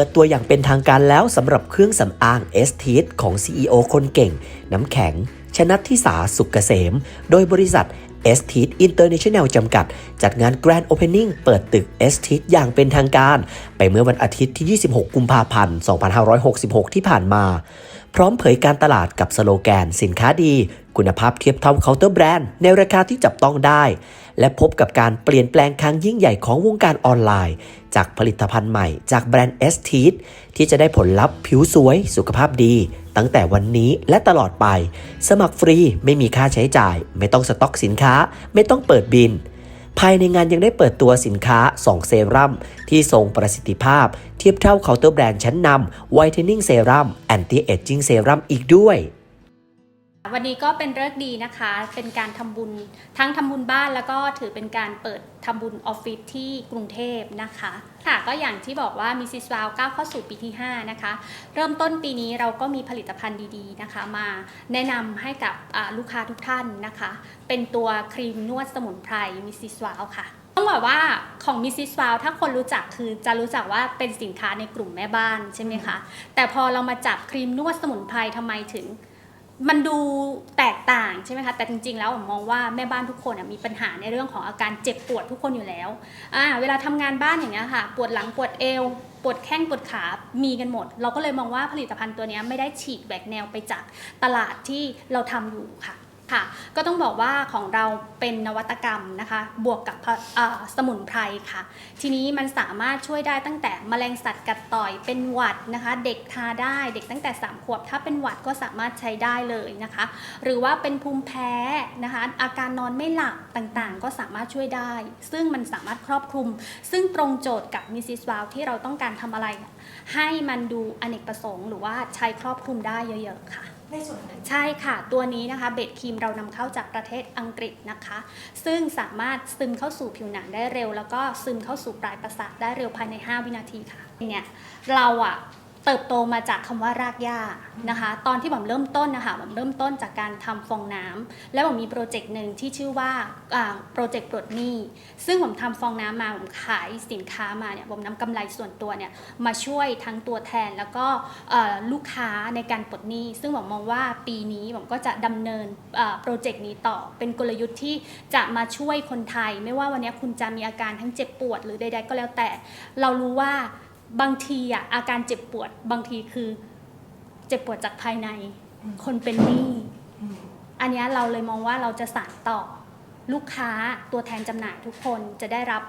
ปิดตัวอย่างเป็นทางการแล้วสำหรับเครื่องสำอาง s t ของ CEO คนเก่ง น้ำแข็ง ชนัททิสาสุกเกษม โดยบริษัท s t International จำกัด จัดงาน Grand Opening เปิดตึก s t อย่างเป็นทางการ ไปเมื่อวันอาทิตย์ที่ 26 กุมภาพันธ์ 2566 ที่ผ่านมา พร้อมเผยการตลาดกับสโลแกน สินค้าดี คุณภาพเทียบเท่าเคาน์เตอร์แบรนด์ ในราคาที่จับต้องได้ และพบกับการเปลี่ยนแปลงครั้งยิ่งใหญ่ของวงการออนไลน์ จากผลิตภัณฑ์ใหม่ จากแบรนด์ s t ที่จะได้ผลลัพธ์ผิวสวยสุขภาพดี ตั้งแต่วันนี้และตลอดไป สมัครฟรีไม่มีค่าใช้จ่าย ไม่ต้องสต็อกสินค้า ไม่ต้องเปิดบิน ภายในงานยังได้เปิดตัวสินค้า 2 เซรั่มที่ทรงประสิทธิภาพ เทียบเท่าเคาน์เตอร์แบรนด์ชั้นนำ Whitening Serum Anti Aging Serum อีกด้วย วันนี้ก็เป็นเลิกดีนะคะ เป็นการทำบุญทั้งทำบุญบ้านแล้วก็ถือเป็นการเปิดทำบุญออฟฟิศที่กรุงเทพนะคะ ค่ะก็อย่างที่บอกว่ามิสซิสวาวก้าวเข้าสู่ปีที่ 5 นะคะ เริ่มต้นปีนี้เราก็มีผลิตภัณฑ์ดีๆนะคะ มาแนะนำให้กับลูกค้าทุกท่านนะคะ เป็นตัวครีมนวดสมุนไพรมิสซิสวาวค่ะต้องบอกว่าของมิสซิสวาวถ้าคนรู้จักคือจะรู้จักว่าเป็นสินค้าในกลุ่มแม่บ้านใช่ไหมคะ แต่พอเรามาจับครีมนวดสมุนไพรทำไมถึง มันดูแตกต่างใช่ไหมคะ แต่จริงๆ แล้วมองว่าแม่บ้านทุกคนมีปัญหาในเรื่องของอาการเจ็บปวดทุกคนอยู่แล้วอ่าเวลาทำงานบ้านอย่างเงี้ยค่ะ ปวดหลังปวดเอว ปวดแข้งปวดขา มีกันหมด เราก็เลยมองว่าผลิตภัณฑ์ตัวนี้ไม่ได้ฉีกแบกแนวไปจากตลาดที่เราทำอยู่ค่ะ ค่ะ ก็ต้องบอกว่าของเราเป็นนวัตกรรมนะคะ บวกกับสมุนไพรค่ะ ทีนี้มันสามารถช่วยได้ตั้งแต่แมลงสัตว์กัดต่อยเป็นหวัดนะคะ เด็กทาได้เด็กตั้งแต่ 3 ขวบ ถ้าเป็นหวัดก็สามารถใช้ได้เลยนะคะ หรือว่าเป็นภูมิแพ้นะคะ อาการนอนไม่หลับต่างๆ ก็สามารถช่วยได้ ซึ่งมันสามารถครอบคลุม ซึ่งตรงโจทย์กับมิสซิสวาวที่เราต้องการทำอะไร ให้มันดูอเนกประสงค์ หรือว่าใช้ครอบคลุมได้เยอะๆค่ะ ในส่วนใช่ค่ะ ตัวนี้นะคะเบดครีมเรานำเข้าจากประเทศอังกฤษนะคะ ซึ่งสามารถซึมเข้าสู่ผิวหนังได้เร็ว แล้วก็ซึมเข้าสู่ปลายประสาทได้เร็วภายใน 5 วินาทีค่ะเนี่ยเราอะ เติบโตมาจากคำว่ารากหญ้านะคะ ตอนที่ผมเริ่มต้นนะคะผมเริ่มต้นจากการทำฟองน้ำแล้วผมมีโปรเจกต์หนึ่งที่ชื่อว่าโปรเจกต์ปลดหนี้ ซึ่งผมทำฟองน้ำมาผมขายสินค้ามาเนี่ยผมนำกำไรส่วนตัวเนี่ยมาช่วยทั้งตัวแทนแล้วก็ลูกค้าในการปลดหนี้ ซึ่งผมมองว่าปีนี้ผมก็จะดำเนินโปรเจกต์นี้ต่อเป็นกลยุทธ์ที่จะมาช่วยคนไทย ไม่ว่าวันนี้คุณจะมีอาการทั้งเจ็บปวด หรือใดๆก็แล้วแต่ เรารู้ว่า บางทีอะอาการเจ็บปวด บางทีคือเจ็บปวดจากภายใน คนเป็นหนี้อันเนี้ยเราเลยมองว่าเราจะสานต่อลูกค้าตัวแทนจำหน่ายทุกคนจะได้รับ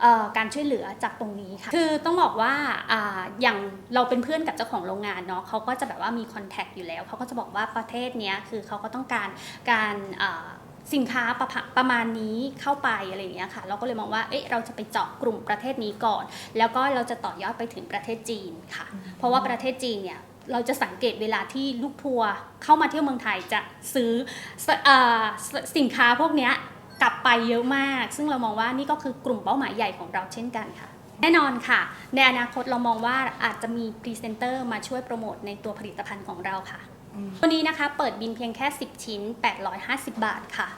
เอ่อการช่วยเหลือจากตรงนี้ค่ะ คือต้องบอกว่าอ่าอย่างเราเป็นเพื่อนกับเจ้าของโรงงานเนาะเขาก็จะแบบว่ามีคอนแทคอยู่แล้ว เขาก็จะบอกว่าประเทศเนี้ยคือเขาก็ต้องการการอ่า สินค้าประพะประมาณนี้เข้าไปอะไรอย่างเงี้ยค่ะ เราก็เลยมองว่าเอ๊ะเราจะไปเจาะกลุ่มประเทศนี้ก่อน แล้วก็เราจะต่อยอดไปถึงประเทศจีนค่ะ เพราะว่าประเทศจีนเนี่ยเราจะสังเกตเวลาที่ลูกทัวร์เข้ามาเที่ยวเมืองไทยจะซื้อสเอ่อสสินค้าพวกเนี้ยกลับไปเยอะมาก ซึ่งเรามองว่านี่ก็คือกลุ่มเป้าหมายใหญ่ของเราเช่นกันค่ะ แน่นอนค่ะ ในอนาคตเรามองว่าอาจจะมีพรีเซนเตอร์มาช่วยโปรโมทในตัวผลิตภัณฑ์ของเราค่ะตั วนี้นะคะเปิดบินเพียงแค่ 10 ชิ้น 850 บาทค่ะ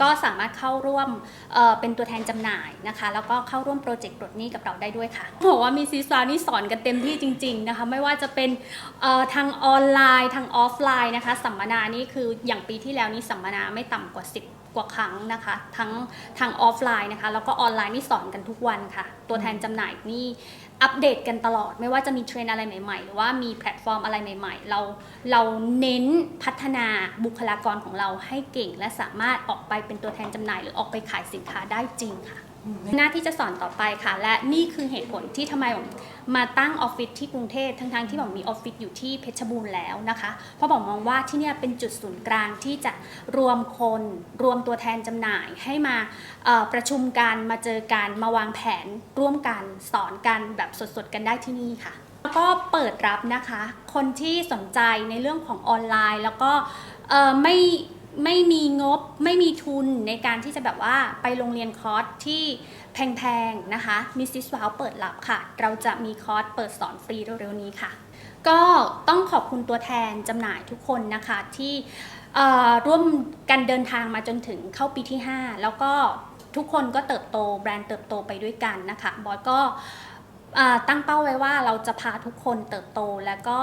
ก็สามารถเข้าร่วมเอ่อเป็นตัวแทนจำหน่ายนะคะ แล้วก็เข้าร่วมโปรเจกต์ปลดหนี้กับเราได้ด้วยค่ะบอกว่ามีซีซานี่สอนกันเต็มที่จริง ๆนะคะ ไม่ว่าจะเป็นเอ่อทางออนไลน์ทางออฟไลน์นะคะ สัมมนานี่คืออย่างปีที่แล้วนี่สัมมนาไม่ต่ำกว่า 10 กว่าครั้งนะคะ ทั้งทางออฟไลน์นะคะ แล้วก็ออนไลน์นี่สอนกันทุกวันค่ะ ตัวแทนจำหน่ายนี่อัปเดตกันตลอด ไม่ว่าจะมีเทรนอะไรใหม่ๆ หรือว่ามีแพลตฟอร์มอะไรใหม่ ๆ เราเราเน้นพัฒนาบุคลากรของเราให้เก่ง และสามารถออกไปเป็นตัวแทนจำหน่าย หรือออกไปขายสินค้าได้จริงค่ะ หน้าที่จะสอนต่อไปค่ะ และนี่คือเหตุผลที่ทำไมผมมาตั้งออฟฟิศที่กรุงเทพทั้งๆที่ผมมีออฟฟิศอยู่ที่เพชรบูรณ์แล้วนะคะเพราะผมมองว่าที่เนี่ยเป็นจุดศูนย์กลางที่จะรวมคนรวมตัวแทนจำหน่ายให้มาประชุมกันมาเจอกันมาวางแผนร่วมกันสอนกันแบบสดๆกันได้ที่นี่ค่ะแล้วก็เปิดรับนะคะ คนที่สนใจในเรื่องของออนไลน์ แล้วก็ไม่ ไม่มีงบไม่มีทุนในการที่จะแบบว่าไปโรงเรียนคอร์สที่แพงๆนะคะมิสซิสวาวเปิดรับค่ะ เราจะมีคอร์สเปิดสอนฟรีเร็วๆนี้ค่ะ ก็ต้องขอบคุณตัวแทนจำหน่ายทุกคนนะคะที่ร่วมกันเดินทางมาจนถึงเข้าปีที่ 5 แล้วก็ทุกคนก็เติบโตแบรนด์เติบโตไปด้วยกันนะคะบอยก็ตั้งเป้าไว้ว่าเราจะพาทุกคนเติบโตแล้วก็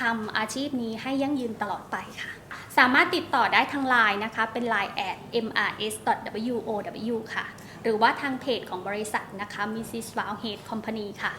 ทำอาชีพนี้ให้ยั่งยืนตลอดไปค่ะ สามารถติดต่อได้ทางไลน์นะคะ เป็น line at mrs.wow ค่ะ หรือว่าทางเพจของบริษัทนะคะ Mrs. Wow Head Company ค่ะ